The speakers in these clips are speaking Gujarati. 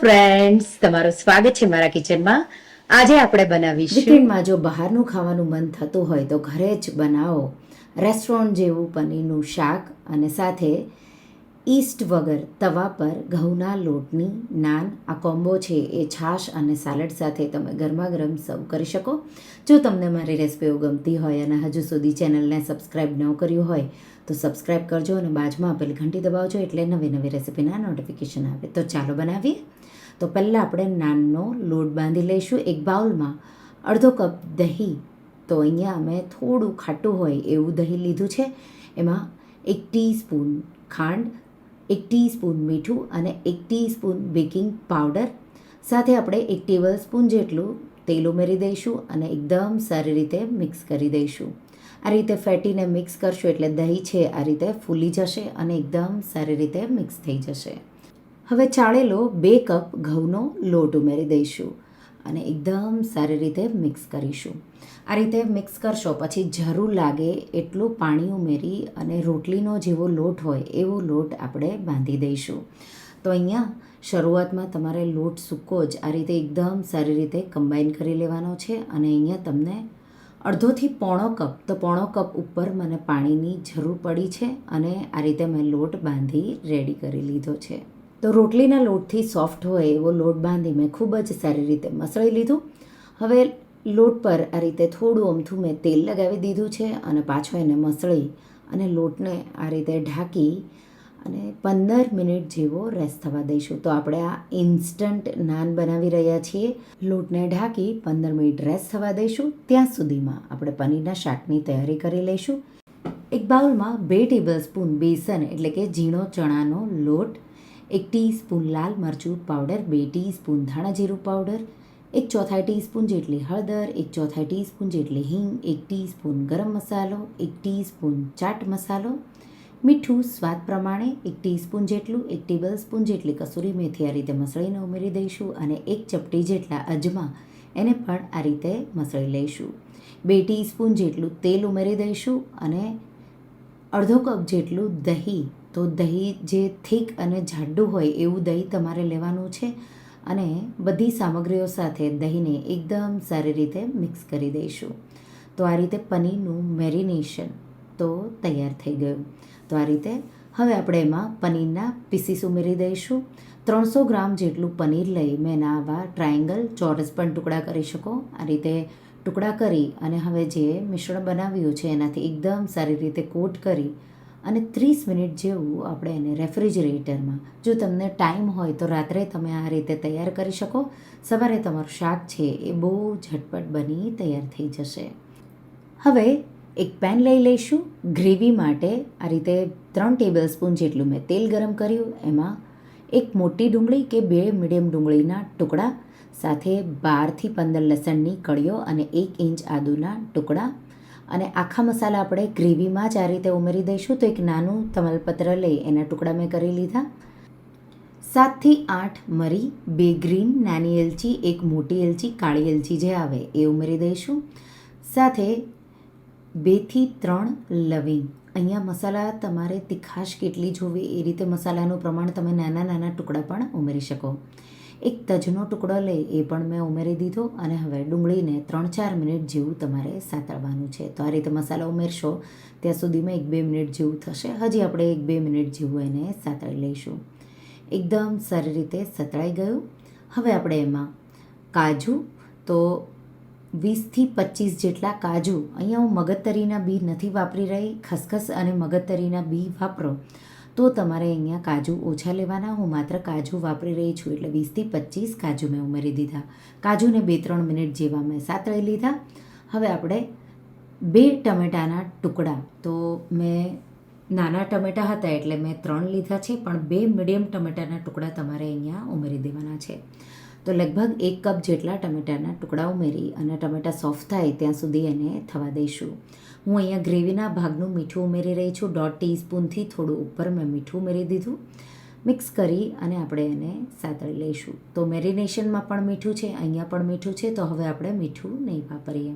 ફ્રેન્ડ્સ તમારું સ્વાગત છે મારા કિચનમાં આજે આપણે બનાવીશું વીકેન્ડમાં જો બહારનું ખાવાનું મન થતું હોય તો ઘરે જ બનાવો. રેસ્ટોરન્ટ જેવું પનીરનું શાક અને સાથે ઈસ્ટ વગર તવા પર ઘઉંના લોટની નાન. આ કોમ્બો છે એ છાશ અને સાલડ સાથે તમે ગરમા ગરમ સર્વ કરી શકો. જો તમને મારી રેસિપીઓ ગમતી હોય અને હજુ સુધી ચેનલને સબસ્ક્રાઈબ ન કર્યું હોય, તો સબસ્ક્રાઈબ કરજો અને બાજુમાં આપેલી ઘંટી દબાવજો એટલે નવી નવી રેસિપીના નોટિફિકેશન આવે. તો ચાલો બનાવીએ. તો પહેલાં આપણે નાનનો લોટ બાંધી લઈશું એક બાઉલમાં. અડધો કપ દહીં. તો અહીંયા અમે થોડું ખાટું હોય એવું દહીં લીધું છે. એમાં એક ટીસ્પૂન ખાંડ, એક ટીસ્પૂન મીઠું અને એક ટીસ્પૂન બેકિંગ પાવડર. સાથે આપણે એક ટેબલ સ્પૂન જેટલું તેલ ઉમેરી દઈશું અને એકદમ સારી રીતે મિક્સ કરી દઈશું. આ રીતે ફેટીને મિક્સ કરશું એટલે દહીં છે આ રીતે ફૂલી જશે અને એકદમ સારી રીતે મિક્સ થઈ જશે. હવે ચાળેલો બે કપ ઘઉંનો લોટ ઉમેરી દઈશું અને એકદમ સારી રીતે મિક્સ કરીશું. આ રીતે મિક્સ કરશો પછી જરૂર લાગે એટલું પાણી ઉમેરી અને રોટલીનો જેવો લોટ હોય એવો લોટ આપણે બાંધી દઈશું. તો અહીંયા શરૂઆતમાં તમારે લોટ સૂકો જ આ રીતે એકદમ સારી રીતે કમ્બાઈન કરી લેવાનો છે અને અહીંયા તમને અડધોથી પોણો કપ, તો પોણો કપ ઉપર મને પાણીની જરૂર પડી છે અને આ રીતે મેં લોટ બાંધી રેડી કરી લીધો છે. તો રોટલીના લોટથી સોફ્ટ હોય એવો લોટ બાંધી મેં ખૂબ જ સારી રીતે મસળી લીધું. હવે લોટ પર આ રીતે થોડું અમથું મેં તેલ લગાવી દીધું છે અને પાછો એને મસળી અને લોટને આ રીતે ઢાંકી અને પંદર મિનિટ જેવો રેસ્ટ થવા દઈશું. તો આપણે આ ઇન્સ્ટન્ટ નાન બનાવી રહ્યા છીએ. લોટને ઢાંકી પંદર મિનિટ રેસ્ટ થવા દઈશું. ત્યાં સુધીમાં આપણે પનીરના શાકની તૈયારી કરી લઈશું. એક બાઉલમાં બે ટેબલ સ્પૂન બેસન એટલે કે ઝીણો ચણાનો લોટ એક ટીસ્પૂન લાલ મરચું પાવડર, બે ટીસ્પૂન ધાણા જીરું પાવડર, એક ચોથાઈ ટીસ્પૂન જેટલી હળદર, એક ચોથાઈ ટીસ્પૂન જેટલી હિંગ, એક ટીસ્પૂન ગરમ મસાલો, એક ટીસ્પૂન ચાટ મસાલો, મીઠું સ્વાદ પ્રમાણે એક ટીસ્પૂન જેટલું, એક ટેબલ સ્પૂન જેટલી કસૂરી મેથી આ રીતે મસળીને ઉમેરી દઈશું અને એક ચપટી જેટલા અજમા એને પણ આ રીતે મસળી લઈશું. બે ટીસ્પૂન જેટલું તેલ ઉમેરી દઈશું અને અડધો કપ જેટલું દહીં તો દહીં જે થીક અને જાડું હોય એવું દહીં તમારે લેવાનું છે અને બધી સામગ્રીઓ સાથે દહીંને એકદમ સારી રીતે મિક્સ કરી દઈશું. તો આ રીતે પનીરનું મેરિનેશન તો તૈયાર થઈ ગયું. તો આ રીતે હવે આપણે એમાં પનીરના પીસીસ ઉમેરી દઈશું. ત્રણસો ગ્રામ જેટલું પનીર લઈ મેં એના આવા ટ્રાયેંગલ ચોરસ પણ ટુકડા કરી શકો. આ રીતે ટુકડા કરી અને હવે જે મિશ્રણ બનાવ્યું છે એનાથી એકદમ સારી રીતે કોટ કરી અને ત્રીસ મિનિટ જેવું આપણે એને રેફ્રિજરેટરમાં. જો તમને ટાઈમ હોય તો રાત્રે તમે આ રીતે તૈયાર કરી શકો. સવારે તમારું શાક છે એ બહુ ઝટપટ બની તૈયાર થઈ જશે. હવે એક પેન લઈ લઈશું. ગ્રેવી માટે આ રીતે ત્રણ ટેબલ સ્પૂન જેટલું મેં તેલ ગરમ કર્યું. એમાં એક મોટી ડુંગળી કે બે મીડિયમ ડુંગળીના ટુકડા, સાથે બારથી પંદર લસણની કળીઓ અને એક ઇંચ આદુના ટુકડા અને આખા મસાલા આપણે ગ્રેવીમાં જ આ રીતે ઉમેરી દઈશું. તો એક નાનું તમલપત્ર લઈ એના ટુકડા મેં કરી લીધા. સાતથી આઠ મરી, બે ગ્રીન નાની એલચી, એક મોટી એલચી, કાળી એલચી જે આવે એ ઉમેરી દઈશું. સાથે બેથી ત્રણ લવિંગ. અહીંયા મસાલા તમારે તીખાશ કેટલી જોવી એ રીતે મસાલાનું પ્રમાણ તમે નાના નાના ટુકડા પણ ઉમેરી શકો. એક તજનો ટુકડો લઈ એ પણ મેં ઉમેરી દીધો અને હવે ડુંગળીને ત્રણ ચાર મિનિટ જેવું તમારે સાતળવાનું છે. તો આ રીતે મસાલા ઉમેરશો, ત્યાં સુધીમાં એક બે મિનિટ જેવું થશે. હજી આપણે એક બે મિનિટ જેવું એને સાતળી લઈશું. એકદમ સારી રીતે સતળાઈ ગયું. હવે આપણે એમાં કાજુ, તો વીસથી પચીસ જેટલા કાજુ. અહીંયા હું મગજતરીના બી નથી વાપરી રહી. ખસખસ અને મગજતરીના બી વાપરો. તો તમારે અહીંયા કાજુ ઓછા લેવાના. હું માત્ર કાજુ વાપરી રહી છું એટલે વીસથી પચીસ કાજુ મેં ઉમેરી દીધા. કાજુને બે ત્રણ મિનિટ જેવા મેં સાતળી લીધા. હવે આપણે બે ટમેટાના ટુકડા. તો મેં નાના ટમેટા હતા એટલે મેં ત્રણ લીધા છે, પણ બે મીડિયમ ટમેટાના ટુકડા તમારે અહીંયા ઉમેરી દેવાના છે. તો લગભગ એક કપ જેટલા ટમેટાના ટુકડા ઉમેરી અને ટમેટા સોફ્ટ થાય ત્યાં સુધી એને થવા દઈશું. હું અહીંયા ગ્રેવીના ભાગનું મીઠું ઉમેરી રહી છું. દોઢ ટીસ્પૂનથી થોડું ઉપર મેં મીઠું ઉમેરી દીધું. મિક્સ કરી અને આપણે એને સાતળી લઈશું. તો મેરિનેશનમાં પણ મીઠું છે, અહીંયા પણ મીઠું છે. તો હવે આપણે મીઠું નહીં વાપરીએ.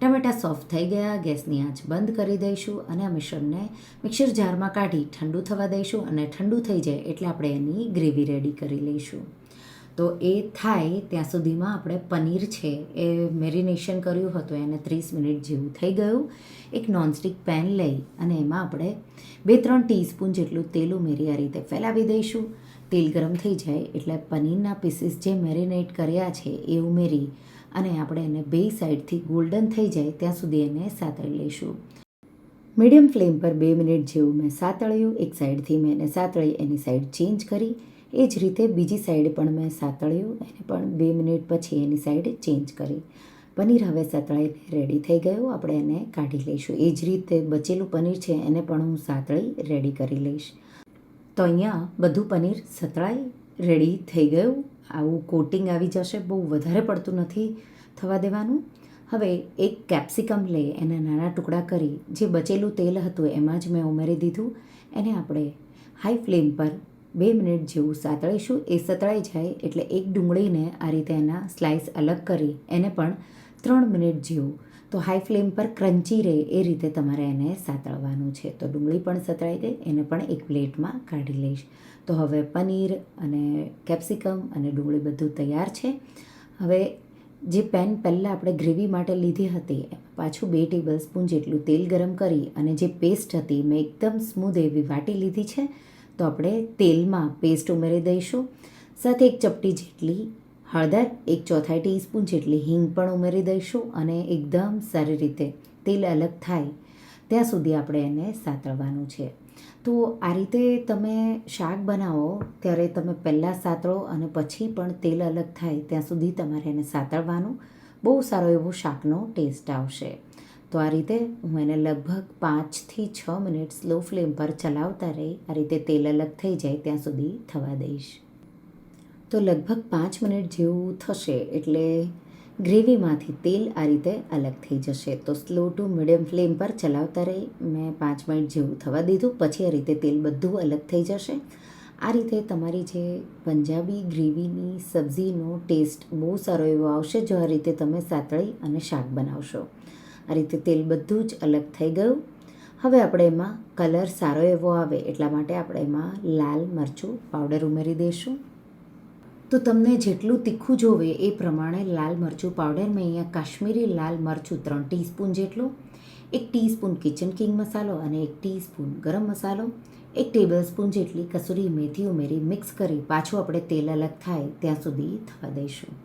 ટમેટાં સોફ્ટ થઈ ગયા, ગેસની આંચ બંધ કરી દઈશું અને આ મિશ્રણને મિક્સર જારમાં કાઢી ઠંડુ થવા દઈશું અને ઠંડુ થઈ જાય એટલે આપણે એની ગ્રેવી રેડી કરી લઈશું. તો એ થાય ત્યાં સુધીમાં આપણે પનીર છે એ મેરિનેશન કર્યું હતું, એને ત્રીસ મિનિટ જેવું થઈ ગયું. એક નોનસ્ટિક પેન લઈ અને એમાં આપણે બે ત્રણ ટીસ્પૂન જેટલું તેલ ઉમેરી આ રીતે ફેલાવી દઈશું. તેલ ગરમ થઈ જાય એટલે પનીરના પીસીસ જે મેરિનેટ કર્યા છે એ ઉમેરી અને આપણે એને બે સાઈડથી ગોલ્ડન થઈ જાય ત્યાં સુધી એને સાતળી લઈશું. મીડિયમ ફ્લેમ પર બે મિનિટ જેવું મેં સાતળ્યું, એક સાઈડથી મેં એને સાતળી, એની સાઈડ ચેન્જ કરી એ જ રીતે બીજી સાઈડ પણ મેં સાતળ્યું એને પણ બે મિનિટ પછી એની સાઈડ ચેન્જ કરી. પનીર હવે સાતળાઈને રેડી થઈ ગયું. આપણે એને કાઢી લઈશું. એ જ રીતે બચેલું પનીર છે એને પણ હું સાતળી રેડી કરી લઈશ. તો અહીંયા બધું પનીર સતળાઈ રેડી થઈ ગયું. આવું કોટિંગ આવી જશે. બહુ વધારે પડતું નથી થવા દેવાનું. હવે એક કેપ્સિકમ લઈ એના નાના ટુકડા કરી. જે બચેલું તેલ હતું એમાં જ મેં ઉમેરી દીધું. એને આપણે હાઈ ફ્લેમ પર બે મિનિટ જેવું સાતળીશું. એ સતળાઈ જાય એટલે એક ડુંગળીને આ રીતે એના સ્લાઇસ અલગ કરી એને પણ ત્રણ મિનિટ જેવું. તો હાઈ ફ્લેમ પર ક્રન્ચી રહે એ રીતે તમારે એને સાતળવાનું છે. તો ડુંગળી પણ સતળાઈ દે, એને પણ એક પ્લેટમાં કાઢી લઈશ. તો હવે પનીર અને કેપ્સિકમ અને ડુંગળી બધું તૈયાર છે. હવે જે પેન પહેલાં આપણે ગ્રેવી માટે લીધી હતી પાછું બે ટેબલ સ્પૂન જેટલું તેલ ગરમ કરી અને જે પેસ્ટ હતી, મેં એકદમ સ્મૂધ એવી વાટી લીધી છે. તો આપણે તેલમાં પેસ્ટ ઉમેરી દઈશું. સાથે એક ચપટી જેટલી હળદર, એક ચોથાઈ ટીસ્પૂન જેટલી હિંગ પણ ઉમેરી દઈશું અને એકદમ સારી રીતે તેલ અલગ થાય ત્યાં સુધી આપણે એને સાતળવાનું છે. તો આ રીતે તમે શાક બનાવો ત્યારે તમે પહેલાં સાતળો અને પછી પણ તેલ અલગ થાય ત્યાં સુધી તમારે એને સાતળવાનું. બહુ સારો એવો શાકનો ટેસ્ટ આવશે. તો આ રીતે હું એને લગભગ પાંચથી છ મિનિટ સ્લો ફ્લેમ પર ચલાવતા રહી. આ રીતે તેલ અલગ થઈ જાય ત્યાં સુધી થવા દઈશ. તો લગભગ પાંચ મિનિટ જેવું થશે એટલે ગ્રેવીમાંથી તેલ આ રીતે અલગ થઈ જશે. તો સ્લો ટુ મીડિયમ ફ્લેમ પર ચલાવતા રહી. મેં પાંચ મિનિટ જેવું થવા દીધું. પછી આ રીતે તેલ બધું અલગ થઈ જશે. આ રીતે તમારી જે પંજાબી ગ્રેવીની સબ્જીનો ટેસ્ટ બહુ સારો એવો આવશે, જો આ રીતે તમે સાતળી અને શાક બનાવશો. આ રીતે તેલ બધું જ અલગ થઈ ગયું. હવે આપણે એમાં કલર સારો એવો આવે એટલા માટે આપણે એમાં લાલ મરચું પાવડર ઉમેરી દઈશું. તો તમને જેટલું તીખું જોવે એ પ્રમાણે લાલ મરચું પાવડર મેં અહીંયા કાશ્મીરી લાલ મરચું ત્રણ ટીસ્પૂન જેટલું, એક ટીસ્પૂન કિચન કિંગ મસાલો અને એક ટીસ્પૂન ગરમ મસાલો, એક ટેબલ સ્પૂન જેટલી કસૂરી મેથી ઉમેરી મિક્સ કરી પાછું આપણે તેલ અલગ થાય ત્યાં સુધી થવા દઈશું.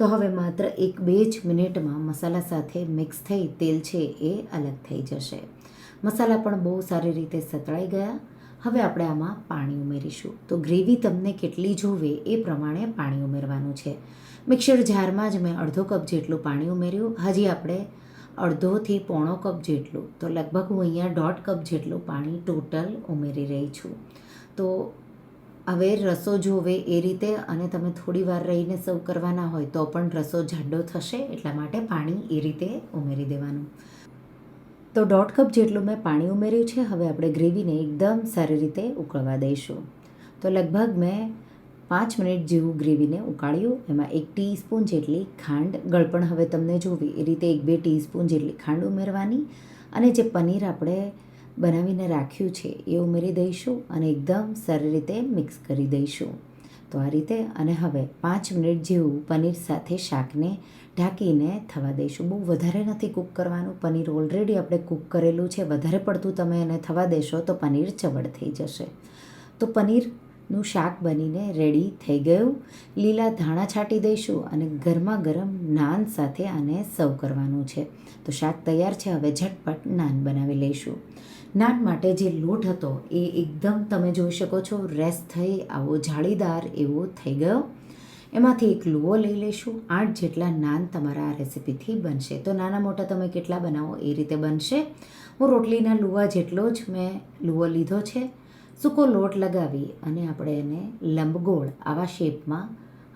તો હવે માત્ર એક બે જ મિનિટમાં મસાલા સાથે મિક્સ થઈ તેલ છે એ અલગ થઈ જશે. મસાલા પણ બહુ સારી રીતે સતળાઈ ગયા. હવે આપણે આમાં પાણી ઉમેરીશું. તો ગ્રેવી તમને કેટલી જોવે એ પ્રમાણે પાણી ઉમેરવાનું છે. મિક્સર જારમાં જ મેં અડધો કપ જેટલું પાણી ઉમેર્યું. હજી આપણે અડધોથી પોણો કપ જેટલું. તો લગભગ હું અહીંયા દોઢ કપ જેટલું પાણી ટોટલ ઉમેરી રહી છું. તો હવે રસો જોવે એ રીતે અને તમે થોડી વાર રહીને સર્વ કરવાના હોય તો પણ રસો જાડો થશે, એટલા માટે પાણી એ રીતે ઉમેરી દેવાનું. તો દોઢ કપ જેટલું મેં પાણી ઉમેર્યું છે, હવે આપણે ગ્રેવીને એકદમ સારી રીતે ઉકળવા દઈશું. તો લગભગ મેં પાંચ મિનિટ જેવું ગ્રેવીને ઉકાળ્યું, એમાં એક ટીસ્પૂન જેટલી ખાંડ ગળપણ હવે તમને જોવી, એ રીતે એક બે ટીસ્પૂન જેટલી ખાંડ ઉમેરવાની અને જે પનીર આપણે બનાવીને રાખ્યું છે એ ઉમેરી દઈશું અને એકદમ સારી રીતે મિક્સ કરી દઈશું. તો આ રીતે અને હવે પાંચ મિનિટ જેવું પનીર સાથે શાકને ઢાંકીને થવા દઈશું. બહુ વધારે નથી કૂક કરવાનું. પનીર ઓલરેડી આપણે કૂક કરેલું છે. વધારે પડતું તમે એને થવા દેશો તો પનીર ચવડ થઈ જશે. તો પનીરનું શાક બનીને રેડી થઈ ગયું. લીલા ધાણા છાંટી દઈશું અને ગરમા ગરમ નાન સાથે આને સર્વ કરવાનું છે. તો શાક તૈયાર છે. હવે ઝટપટ નાન બનાવી લઈશું. નાન માટે જે લોટ હતો, એ એકદમ તમે જોઈ શકો છો, રેસ થઈ, આવો જાળીદાર એવો થઈ ગયો. એમાંથી એક લુઓ લઈ લઈશું. આઠ જેટલા નાન તમારા આ રેસિપીથી બનશે. તો નાના મોટા તમે કેટલા બનાવો એ રીતે બનશે. હું રોટલીના લુવા જેટલો જ મેં લુઓ લીધો છે. સૂકો લોટ લગાવી અને આપણે એને લંબગોળ આવા શેપમાં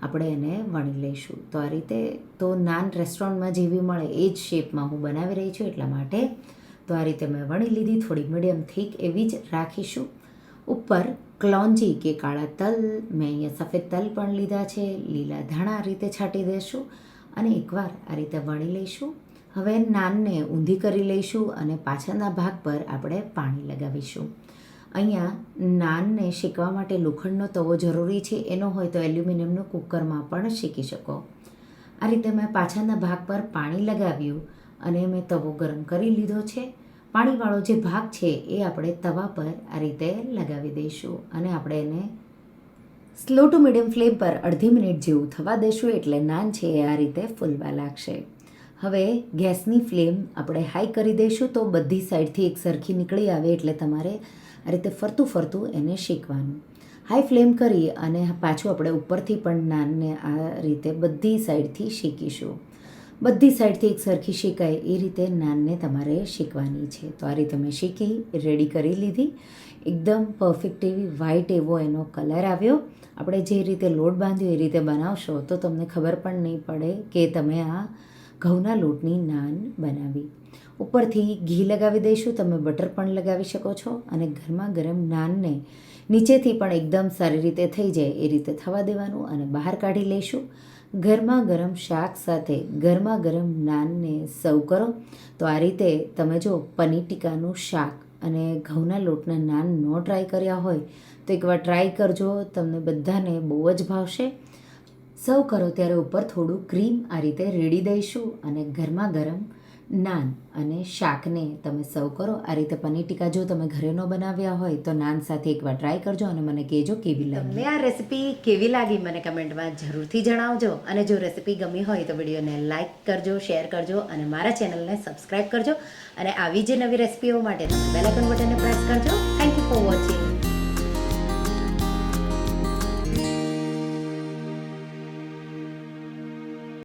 આપણે એને વણી લઈશું. તો આ રીતે તો નાન રેસ્ટોરન્ટમાં જેવી મળે એ જ શેપમાં હું બનાવી રહી છું એટલા માટે તો આ રીતે મેં વણી લીધી. થોડી મીડિયમ થીક એવી જ રાખીશું. ઉપર ક્લોન્જી કે કાળા તલ, મેં અહીંયા સફેદ તલ પણ લીધા છે. લીલા ધાણા રીતે છાંટી દઈશું અને એકવાર આ રીતે વણી લઈશું. હવે નાનને ઊંધી કરી લઈશું અને પાછળના ભાગ પર આપણે પાણી લગાવીશું. અહીંયા નાનને શેકવા માટે લોખંડનો તવો જરૂરી છે. એનો હોય તો એલ્યુમિનિયમનું કુકરમાં પણ શેકી શકો. આ રીતે મેં પાછળના ભાગ પર પાણી લગાવ્યું અને મેં તવો ગરમ કરી લીધો છે. પાણીવાળો જે ભાગ છે એ આપણે તવા પર આ રીતે લગાવી દઈશું અને આપણે એને સ્લો ટુ મીડિયમ ફ્લેમ પર અડધી મિનિટ જેવું થવા દઈશું એટલે નાન છે એ આ રીતે ફૂલવા લાગશે. હવે ગેસની ફ્લેમ આપણે હાઈ કરી દઈશું તો બધી સાઈડથી એક સરખી નીકળી આવે એટલે તમારે આ રીતે ફરતું ફરતું એને શેકવાનું. હાઈ ફ્લેમ કરી અને પાછું આપણે ઉપરથી પણ નાનને આ રીતે બધી સાઈડથી શેકીશું. બધી સાઈડથી એક સરખી શેકાય એ રીતે નાનને તમારે શેકવાની છે. તો આ રીતે મેં શેકી, રેડી કરી લીધી. એકદમ પરફેક્ટ એવી વ્હાઈટ એવો એનો કલર આવ્યો. આપણે જે રીતે લોટ બાંધ્યો એ રીતે બનાવશો તો તમને ખબર પણ નહીં પડે કે તમે આ ઘઉંના લોટની નાન બનાવી. ઉપરથી ઘી લગાવી દઈશું. તમે બટર પણ લગાવી શકો છો અને ગરમા ગરમ નાનને નીચેથી પણ એકદમ સારી રીતે થઈ જાય એ રીતે થવા દેવાનું અને બહાર કાઢી લઈશું. ગરમા ગરમ શાક સાથે ગરમા ગરમ નાનને સર્વ કરો. તો આ રીતે તમે જો પનીર ટીકાનું શાક અને ઘઉંના લોટના નાન નો ટ્રાય કર્યા હોય, તો એકવાર ટ્રાય કરજો, તમને બધાને બહુ જ ભાવશે. સર્વ કરો ત્યારે ઉપર થોડું ક્રીમ આ રીતે રેડી દઈશું અને ગરમા ગરમ નાન અને શાકને તમે સર્વ કરો. આ રીતે પનીર ટીકા જો તમે ઘરે ન બનાવ્યા હોય તો નાન સાથે એકવાર ટ્રાય કરજો અને મને કહેજો કેવી લાગી. તમને આ રેસીપી કેવી લાગી મને કમેન્ટમાં જરૂરથી જણાવજો. અને જો રેસીપી ગમી હોય તો વિડીયોને લાઇક કરજો શેર કરજો અને મારા ચેનલને સબસ્ક્રાઇબ કરજો. અને આવી જે નવી રેસીપીઓ માટે તમે બેલ આઇકન બટનને પ્રેસ કરજો. Thank you for watching